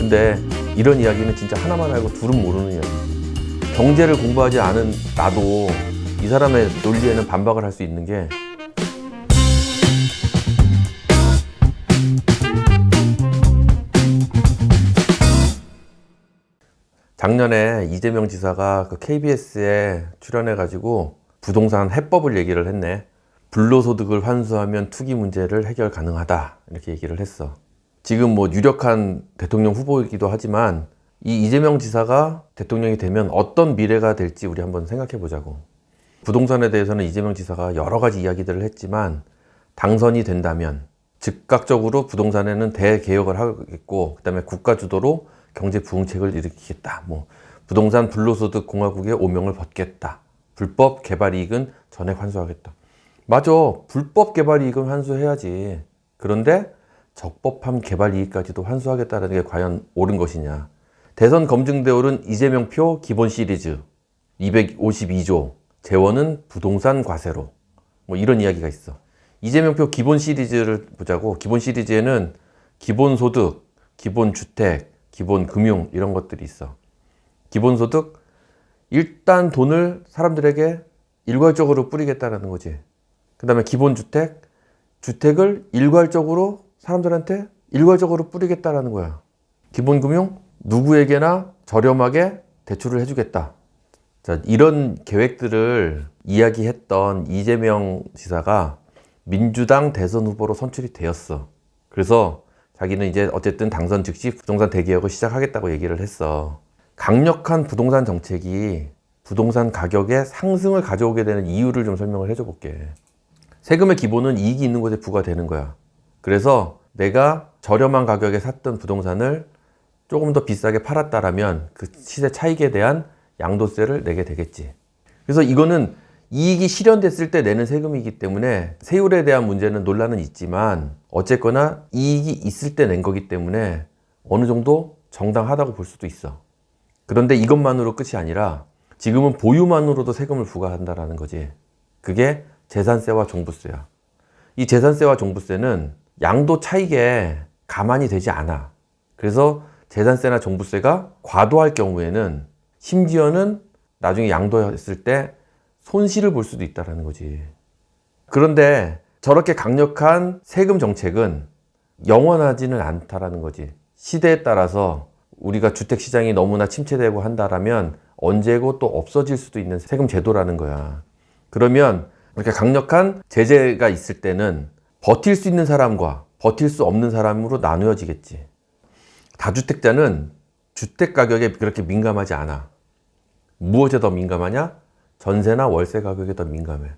근데 이런 이야기는 진짜 하나만 알고 둘은 모르는 이야기. 경제를 공부하지 않은 나도 이 사람의 논리에는 반박을 할 수 있는 게 작년에 이재명 지사가 그 KBS에 출연해가지고 부동산 해법을 얘기를 했네. 불로소득을 환수하면 투기 문제를 해결 가능하다. 이렇게 얘기를 했어. 지금 뭐 유력한 대통령 후보이기도 하지만 이 이재명 지사가 대통령이 되면 어떤 미래가 될지 우리 한번 생각해 보자고. 부동산에 대해서는 이재명 지사가 여러 가지 이야기들을 했지만 당선이 된다면 즉각적으로 부동산에는 대개혁을 하겠고 그다음에 국가 주도로 경제 부흥책을 일으키겠다. 뭐 부동산 불로소득 공화국의 오명을 벗겠다. 불법 개발 이익은 전액 환수하겠다. 맞아. 불법 개발 이익은 환수해야지. 그런데 적법한 개발 이익까지도 환수하겠다는 게 과연 옳은 것이냐. 대선 오른 이재명 표 기본 시리즈 252조 재원은 부동산 과세로 뭐 이런 이야기가 있어. 이재명 표 기본 시리즈를 보자고 기본 시리즈에는 기본 소득, 기본 주택, 기본 금융 이런 것들이 있어. 기본 소득 일단 돈을 사람들에게 일괄적으로 뿌리겠다라는 거지. 그다음에 기본 주택 주택을 일괄적으로 사람들한테 일괄적으로 뿌리겠다라는 거야. 기본 금융 누구에게나 저렴하게 대출을 해주겠다. 자, 이런 계획들을 이야기했던 이재명 지사가 민주당 대선 후보로 선출이 되었어. 그래서 자기는 이제 어쨌든 당선 즉시 부동산 대개혁을 시작하겠다고 얘기를 했어. 강력한 부동산 정책이 부동산 가격의 상승을 가져오게 되는 이유를 좀 설명을 해줘 볼게. 세금의 기본은 이익이 있는 곳에 부과되는 거야. 그래서 내가 저렴한 가격에 샀던 부동산을 조금 더 비싸게 팔았다라면 그 시세 차익에 대한 양도세를 내게 되겠지. 그래서 이거는 이익이 실현됐을 때 내는 세금이기 때문에 세율에 대한 문제는 논란은 있지만 어쨌거나 이익이 있을 때 낸 거기 때문에 어느 정도 정당하다고 볼 수도 있어. 그런데 이것만으로 끝이 아니라 지금은 보유만으로도 세금을 부과한다라는 거지. 그게 재산세와 종부세야. 이 재산세와 종부세는 양도 차익에 가만히 되지 않아. 그래서 재산세나 종부세가 과도할 경우에는 심지어는 나중에 양도했을 때 손실을 볼 수도 있다라는 거지. 그런데 저렇게 강력한 세금 정책은 영원하지는 않다라는 거지. 시대에 따라서 우리가 주택 시장이 너무나 침체되고 한다라면 언제고 또 없어질 수도 있는 세금 제도라는 거야. 그러면 이렇게 강력한 제재가 있을 때는 버틸 수 있는 사람과 버틸 수 없는 사람으로 나누어지겠지. 다주택자는 주택 가격에 그렇게 민감하지 않아. 무엇에 더 민감하냐? 전세나 월세 가격에 더 민감해.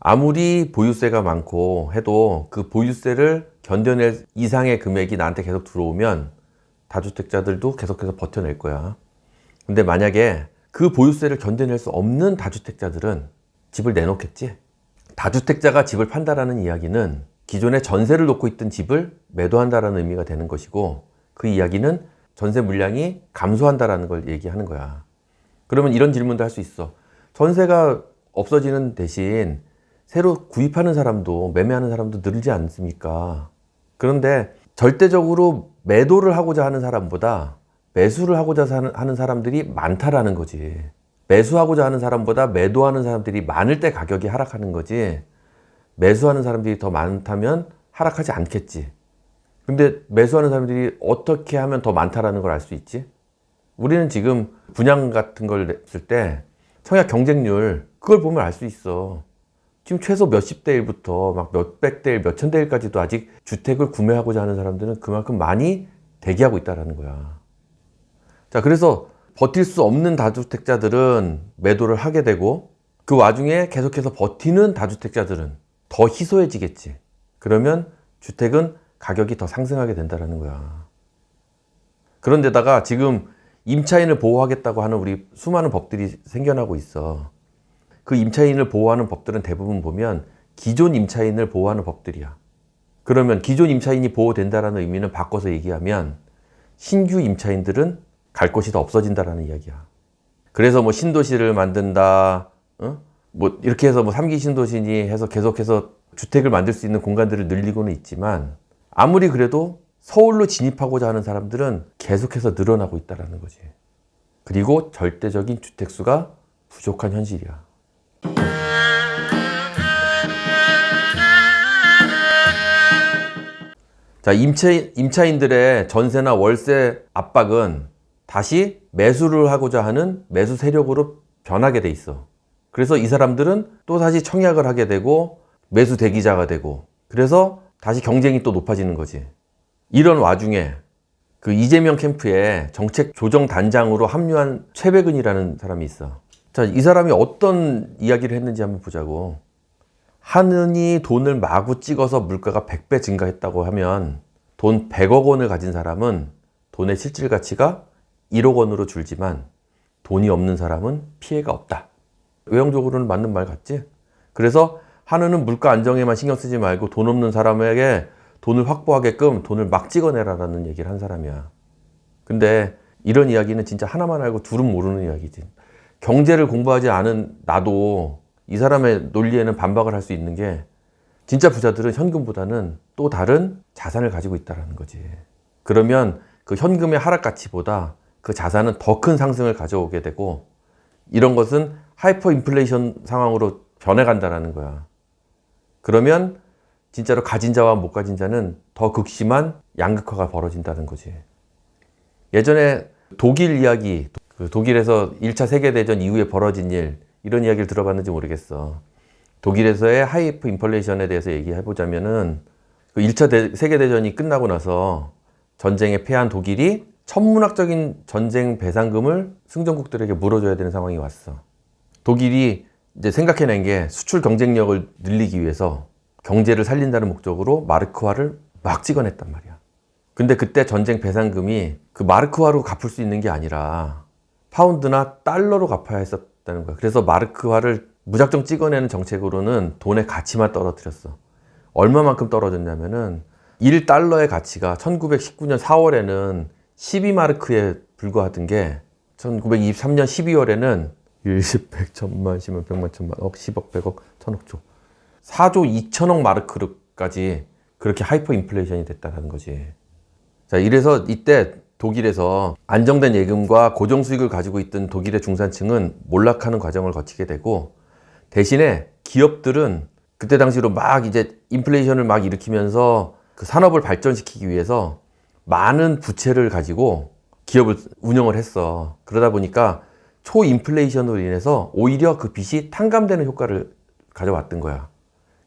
아무리 보유세가 많고 해도 그 보유세를 견뎌낼 이상의 금액이 나한테 계속 들어오면 다주택자들도 계속해서 버텨낼 거야. 근데 만약에 그 보유세를 견뎌낼 수 없는 다주택자들은 집을 내놓겠지? 다주택자가 집을 판다라는 이야기는 기존에 전세를 놓고 있던 집을 매도한다라는 의미가 되는 것이고 그 이야기는 전세 물량이 감소한다라는 걸 얘기하는 거야. 그러면 이런 질문도 할 수 있어. 전세가 없어지는 대신 새로 구입하는 사람도 매매하는 사람도 늘지 않습니까? 그런데 절대적으로 매도를 하고자 하는 사람보다 매수를 하고자 하는 사람들이 많다라는 거지. 매수하고자 하는 사람보다 매도하는 사람들이 많을 때 가격이 하락하는 거지. 매수하는 사람들이 더 많다면 하락하지 않겠지. 근데 매수하는 사람들이 어떻게 하면 더 많다라는 걸 알 수 있지? 우리는 지금 분양 같은 걸 냈을 때 청약 경쟁률 그걸 보면 알 수 있어. 지금 최소 몇십 대 1부터 막 몇백 대 1, 몇천 대 1까지도 아직 주택을 구매하고자 하는 사람들은 그만큼 많이 대기하고 있다라는 거야. 자, 그래서 버틸 수 없는 다주택자들은 매도를 하게 되고 그 와중에 계속해서 버티는 다주택자들은 더 희소해지겠지. 그러면 주택은 가격이 더 상승하게 된다라는 거야. 그런데다가 지금 임차인을 보호하겠다고 하는 우리 수많은 법들이 생겨나고 있어. 그 임차인을 보호하는 법들은 대부분 보면 기존 임차인을 보호하는 법들이야. 그러면 기존 임차인이 보호된다라는 의미는 바꿔서 얘기하면 신규 임차인들은 갈 곳이 더 없어진다라는 이야기야. 그래서 뭐 신도시를 만든다, 어? 뭐 이렇게 해서 뭐 3기 신도시니 해서 계속해서 주택을 만들 수 있는 공간들을 늘리고는 있지만 아무리 그래도 서울로 진입하고자 하는 사람들은 계속해서 늘어나고 있다는 거지. 그리고 절대적인 주택수가 부족한 현실이야. 자, 임차, 임차인들의 전세나 월세 압박은 다시 매수를 하고자 하는 매수 세력으로 변하게 돼 있어. 그래서 이 사람들은 또 다시 청약을 하게 되고 매수 대기자가 되고 그래서 다시 경쟁이 또 높아지는 거지. 이런 와중에 그 이재명 캠프에 정책 조정 단장으로 합류한 최백은이라는 사람이 있어. 자, 이 사람이 어떤 이야기를 했는지 한번 보자고. 하느니 돈을 마구 찍어서 물가가 100배 증가했다고 하면 돈 100억 원을 가진 사람은 돈의 실질 가치가 1억 원으로 줄지만 돈이 없는 사람은 피해가 없다. 외형적으로는 맞는 말 같지? 그래서 하느는 물가 안정에만 신경 쓰지 말고 돈 없는 사람에게 돈을 확보하게끔 돈을 막 찍어내라라는 얘기를 한 사람이야. 근데 이런 이야기는 진짜 하나만 알고 둘은 모르는 이야기지. 경제를 공부하지 않은 나도 이 사람의 논리에는 반박을 할 수 있는 게 진짜 부자들은 현금보다는 또 다른 자산을 가지고 있다는 거지. 그러면 그 현금의 하락 가치보다 그 자산은 더 큰 상승을 가져오게 되고 이런 것은 하이퍼 인플레이션 상황으로 변해간다라는 거야. 그러면 진짜로 가진 자와 못 가진 자는 더 극심한 양극화가 벌어진다는 거지. 예전에 독일 이야기, 그 독일에서 1차 세계대전 이후에 벌어진 일, 이런 이야기를 들어봤는지 모르겠어. 독일에서의 하이프 인플레이션에 대해서 얘기해보자면은 그 1차 대- 세계대전이 끝나고 나서 전쟁에 패한 독일이 천문학적인 전쟁 배상금을 승전국들에게 물어줘야 되는 상황이 왔어. 독일이 이제 생각해낸 게 수출 경쟁력을 늘리기 위해서 경제를 살린다는 목적으로 마르크화를 막 찍어냈단 말이야. 근데 그때 전쟁 배상금이 그 마르크화로 갚을 수 있는 게 아니라 파운드나 달러로 갚아야 했었다는 거야. 그래서 마르크화를 무작정 찍어내는 정책으로는 돈의 가치만 떨어뜨렸어. 얼마만큼 떨어졌냐면은 1달러의 가치가 1919년 4월에는 12마르크에 불과하던 게 1923년 12월에는 1, 10, 100, 천만, 10만, 100만, 천만, 억, 10억, 100억, 천억 조. 4조 2천억 마르크까지 그렇게 하이퍼 인플레이션이 됐다는 거지. 자, 이래서 이때 독일에서 안정된 예금과 고정 수익을 가지고 있던 독일의 중산층은 몰락하는 과정을 거치게 되고 대신에 기업들은 그때 당시로 막 이제 인플레이션을 막 일으키면서 그 산업을 발전시키기 위해서 많은 부채를 가지고 기업을 운영을 했어. 그러다 보니까 초인플레이션으로 인해서 오히려 그 빚이 탕감되는 효과를 가져왔던 거야.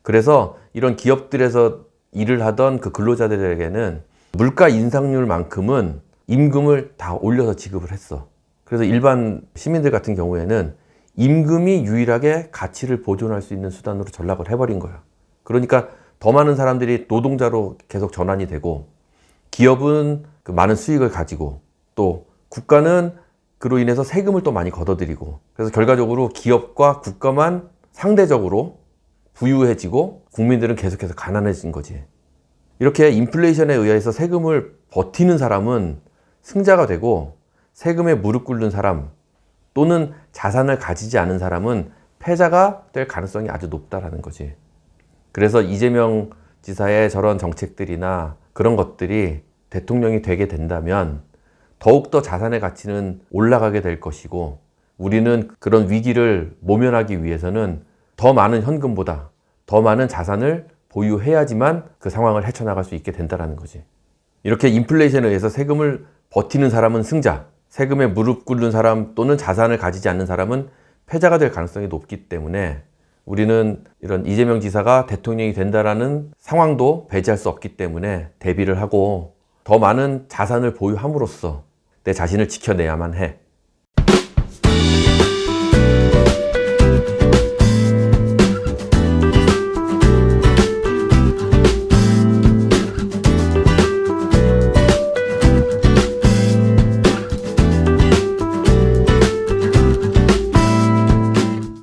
그래서 이런 기업들에서 일을 하던 그 근로자들에게는 물가 인상률만큼은 임금을 다 올려서 지급을 했어. 그래서 일반 시민들 같은 경우에는 임금이 유일하게 가치를 보존할 수 있는 수단으로 전락을 해버린 거야. 그러니까 더 많은 사람들이 노동자로 계속 전환이 되고 기업은 그 많은 수익을 가지고 또 국가는 그로 인해서 세금을 또 많이 걷어들이고 그래서 결과적으로 기업과 국가만 상대적으로 부유해지고 국민들은 계속해서 가난해진 거지. 이렇게 인플레이션에 의해서 세금을 버티는 사람은 승자가 되고 세금에 무릎 꿇는 사람 또는 자산을 가지지 않은 사람은 패자가 될 가능성이 아주 높다라는 거지. 그래서 이재명 지사의 저런 정책들이나 그런 것들이 대통령이 되게 된다면 더욱더 자산의 가치는 올라가게 될 것이고 우리는 그런 위기를 모면하기 위해서는 더 많은 현금보다 더 많은 자산을 보유해야지만 그 상황을 헤쳐나갈 수 있게 된다는 거지. 이렇게 인플레이션에 의해서 세금을 버티는 사람은 승자, 세금에 무릎 꿇는 사람 또는 자산을 가지지 않는 사람은 패자가 될 가능성이 높기 때문에 우리는 이런 이재명 지사가 대통령이 된다라는 상황도 배제할 수 없기 때문에 대비를 하고 더 많은 자산을 보유함으로써 내 자신을 지켜내야만 해.